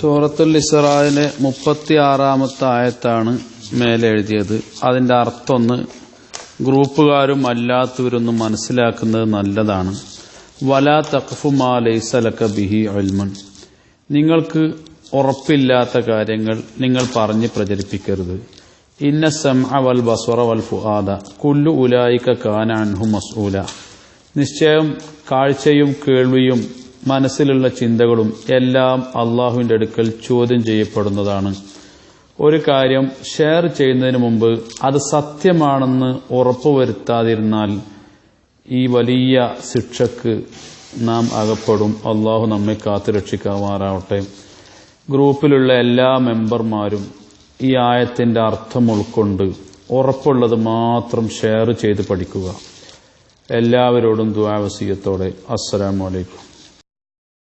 സൂറത്തുൽ ഇസ്രായിലെ മുപ്പത്തി ആറാമത്തെ ആയത്താണ് മേലെ എഴുതിയത്. അതിന്റെ അർത്ഥം ഒന്ന് ഗ്രൂപ്പുകാരും അല്ലാത്തവരൊന്നും മനസ്സിലാക്കുന്നത് നല്ലതാണ്. വലാ തഖഫു മാ ലൈസലക ബിഹി അൽമൻ നിങ്ങൾക്ക് ഉറപ്പില്ലാത്ത കാര്യങ്ങൾ നിങ്ങൾ പറഞ്ഞ് പ്രചരിപ്പിക്കരുത്. ഇന്ന സം അവൽ ബസ്വറ വൽ ഫുആദ. കുല്ലു ഉലായിക്ക കാനാൻഹു മസ്ഊല. നിശ്ചയം കാഴ്ചയും കേൾവിയും മനസ്സിലുള്ള ചിന്തകളും എല്ലാം അള്ളാഹുവിന്റെ അടുക്കൽ ചോദ്യം ചെയ്യപ്പെടുന്നതാണ്. ഒരു കാര്യം ഷെയർ ചെയ്യുന്നതിന് മുമ്പ് അത് സത്യമാണെന്ന് ഉറപ്പുവരുത്താതിരുന്നാൽ ഈ വലിയ ശിക്ഷക്ക് നാം അകപ്പെടും. അള്ളാഹു നമ്മെ കാത്തുരക്ഷിക്കാമാറാവട്ടെ ഗ്രൂപ്പിലുള്ള എല്ലാ മെമ്പർമാരും ഈ ആയത്തിന്റെ അർത്ഥം ഉൾക്കൊണ്ട് ഉറപ്പുള്ളത് മാത്രം ഷെയർ ചെയ്ത് പഠിക്കുക. എല്ലാവരോടും ദ്വാവസീയത്തോടെ അസ്സലാമലൈക്കും